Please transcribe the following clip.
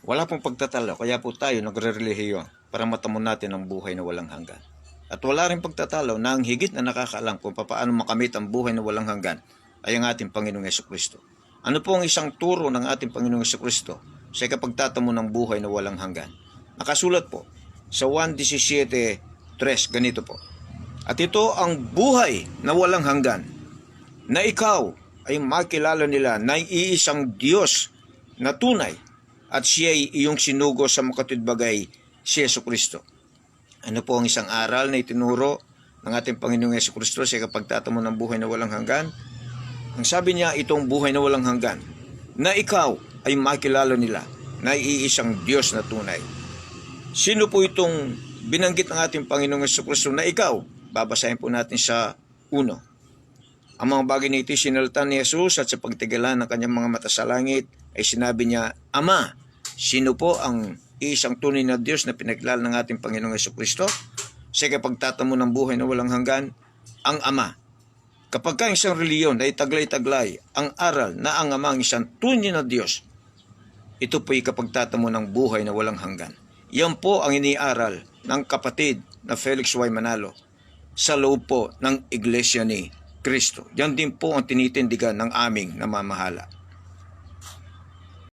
Wala pong pagtatalo, kaya po tayo nagre-relihiyon para matamon natin ang buhay na walang hanggan. At wala rin pagtatalo na ang higit na nakakaalam kung paano makamit ang buhay na walang hanggan ay ang ating Panginoong Yeso Kristo. Ano po ang isang turo ng ating Panginoong Yeso Kristo sa ikapagtatamo ng buhay na walang hanggan? Nakasulat po sa 1.17.3, ganito po. At ito ang buhay na walang hanggan, na ikaw ay makilala nila na iisang Diyos na tunay at siya ay iyong sinugo sa makatudbagay si Yeso Kristo. Ano po ang isang aral na itinuro ng ating Panginoong Yeso Kristo sa kapagtatamo ng buhay na walang hanggan? Ang sabi niya, itong buhay na walang hanggan, na ikaw ay makilala nila na iisang Diyos na tunay. Sino po itong binanggit ng ating Panginoong Yeso Kristo na ikaw? Babasahin po natin sa uno. Ang mga bagay na ito sinalta ni Jesus at sa pagtigalan ng kanyang mga mata sa langit ay sinabi niya, Ama, sino po ang isang tunay na Diyos na pinaglala ng ating Panginoong Yeso Kristo? Sa kapagtatamo ng buhay na walang hanggan, ang Ama. Kapag ka isang reliyon ay taglay-taglay ang aral na ang Ama ang isang tunay na Diyos, ito po'y kapagtatamo ng buhay na walang hanggan. Yan po ang iniaral ng kapatid na Felix Y. Manalo sa loob po ng Iglesia ni Kristo. Yan din po ang tinitindigan ng aming namamahala.